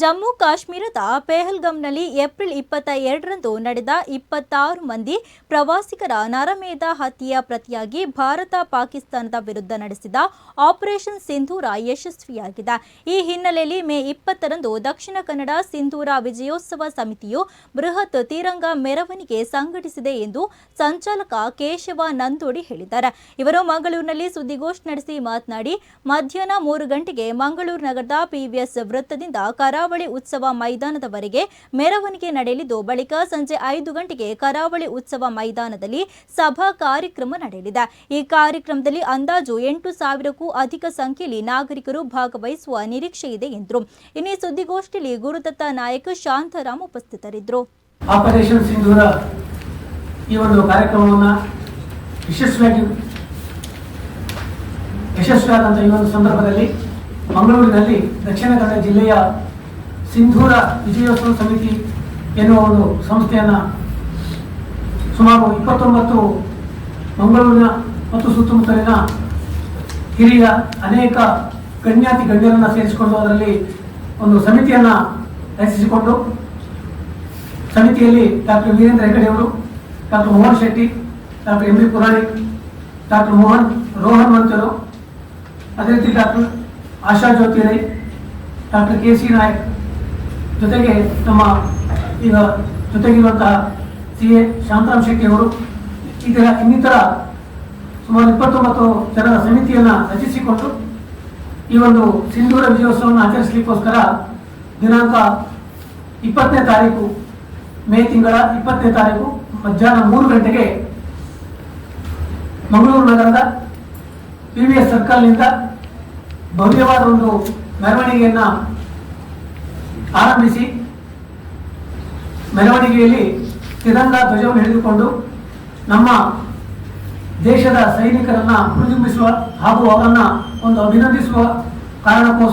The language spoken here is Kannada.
ಜಮ್ಮು ಕಾಶ್ಮೀರದ ಪೆಹಲ್ಗಂನಲ್ಲಿ ಏಪ್ರಿಲ್ ಇಪ್ಪತ್ತ ಎರಡರಂದು ನಡೆದ ಇಪ್ಪತ್ತಾರು ಮಂದಿ ಪ್ರವಾಸಿಗರ ನರಮೇಧ ಹತ್ಯೆಯ ಪ್ರತಿಯಾಗಿ ಭಾರತ ಪಾಕಿಸ್ತಾನದ ವಿರುದ್ಧ ನಡೆಸಿದ ಆಪರೇಷನ್ ಸಿಂಧೂರ ಯಶಸ್ವಿಯಾಗಿದೆ. ಈ ಹಿನ್ನೆಲೆಯಲ್ಲಿ ಮೇ ಇಪ್ಪತ್ತರಂದು ದಕ್ಷಿಣ ಕನ್ನಡ ಸಿಂಧೂರ ವಿಜಯೋತ್ಸವ ಸಮಿತಿಯು ಬೃಹತ್ ತಿರಂಗ ಮೆರವಣಿಗೆ ಸಂಘಟಿಸಿದೆ ಎಂದು ಸಂಚಾಲಕ ಕೇಶವ ನಂದೋಡಿ ಹೇಳಿದ್ದಾರೆ. ಇವರು ಮಂಗಳೂರಿನಲ್ಲಿ ಸುದ್ದಿಗೋಷ್ಠಿ ನಡೆಸಿ ಮಾತನಾಡಿ, ಮಧ್ಯಾಹ್ನ ಮೂರು ಗಂಟೆಗೆ ಮಂಗಳೂರು ನಗರದ ಪಿವಿಎಸ್ ವೃತ್ತದಿಂದ ಕರಾವಳಿ ಉತ್ಸವ ಮೈದಾನದವರೆಗೆ ಮೆರವಣಿಗೆ ನಡೆಯಲಿದ್ದು ಬಳಿಕ ಸಂಜೆ ಐದು ಗಂಟೆಗೆ ಕರಾವಳಿ ಉತ್ಸವ ಮೈದಾನದಲ್ಲಿ ಸಭಾ ಕಾರ್ಯಕ್ರಮ ನಡೆಯಲಿದೆ. ಈ ಕಾರ್ಯಕ್ರಮದಲ್ಲಿ ಅಂದಾಜು ಎಂಟು ಸಾವಿರಕ್ಕೂ ಅಧಿಕ ಸಂಖ್ಯೆಯಲ್ಲಿ ನಾಗರಿಕರು ಭಾಗವಹಿಸುವ ನಿರೀಕ್ಷೆ ಇದೆ ಎಂದರು. ಇನ್ನು ಸುದ್ದಿಗೋಷ್ಠಿಯಲ್ಲಿ ಗುರುದತ್ತ ನಾಯಕ್ ಶಾಂತರಾಮ್ ಉಪಸ್ಥಿತರಿದ್ದರು. ಆಪರೇಷನ್ ಸಿಂಧೂರ ಈ ಒಂದು ಕಾರ್ಯಕ್ರಮವನ್ನು ಯಶಸ್ವಿಯಾಗಿ ಯಶಸ್ವಿಯಾದಂಥ ಈ ಒಂದು ಸಂದರ್ಭದಲ್ಲಿ ಮಂಗಳೂರಿನಲ್ಲಿ ದಕ್ಷಿಣ ಕನ್ನಡ ಜಿಲ್ಲೆಯ ಸಿಂಧೂರ ವಿಜಯೋತ್ಸವ ಸಮಿತಿ ಎನ್ನುವ ಒಂದು ಸಂಸ್ಥೆಯನ್ನು ಸುಮಾರು ಇಪ್ಪತ್ತೊಂಬತ್ತು ಮಂಗಳೂರಿನ ಮತ್ತು ಸುತ್ತಮುತ್ತಲಿನ ಹಿರಿಯ ಅನೇಕ ಗಣ್ಯಾತಿ ಗಣ್ಯರನ್ನು ಸೇರಿಸಿಕೊಂಡು ಅದರಲ್ಲಿ ಒಂದು ಸಮಿತಿಯನ್ನು ರಚಿಸಿಕೊಂಡು ಸಮಿತಿಯಲ್ಲಿ ಡಾಕ್ಟರ್ ವೀರೇಂದ್ರ ಹೆಗಡೆ ಅವರು, doctor Mohan Shetty, doctor M B Purani, doctor Mohan Rohan ಮಂಚರು, ಅದೇ ರೀತಿ doctor Asha Jyothi Rai, doctor K C Nayak ಜೊತೆಗೆ ನಮ್ಮ ಈಗ ಜೊತೆಗಿರುವಂತಹ ಸಿ ಎ ಶಾಂತರಾಮ್ ಶೆಟ್ಟಿ ಅವರು ಇದರ ಇನ್ನಿತರ ಸುಮಾರು ಇಪ್ಪತ್ತೊಂಬತ್ತು ಜನರ ಸಮಿತಿಯನ್ನು ರಚಿಸಿಕೊಂಡು ಈ ಒಂದು ಸಿಂಧೂರ ವಿಜಯೋತ್ಸವವನ್ನು ಆಚರಿಸಲಿಕ್ಕೋಸ್ಕರ ದಿನಾಂಕ ಇಪ್ಪತ್ತನೇ ತಾರೀಕು, ಮೇ ತಿಂಗಳ ಇಪ್ಪತ್ತನೇ ತಾರೀಕು ಮಧ್ಯಾಹ್ನ ಮೂರು ಗಂಟೆಗೆ ಮಂಗಳೂರು ನಗರದ ಪಿ ವಿ ಎಸ್ ಸರ್ಕಲ್ನಿಂದ ಭವ್ಯವಾದ ಒಂದು ಮೆರವಣಿಗೆಯನ್ನು ಆರಂಭಿಸಿ. ಮೆರವಣಿಗೆಯಲ್ಲಿ ತಿರಂಗ ಧ್ವಜವನ್ನು ಹಿಡಿದುಕೊಂಡು ನಮ್ಮ ದೇಶದ ಸೈನಿಕರನ್ನ ಪ್ರತಿಬಿಂಬಿಸುವ ಹಾಗೂ ಅವರನ್ನ ಒಂದು ಅಭಿನಂದಿಸುವ ಕಾರಣಕ್ಕೋಸ್ಕರ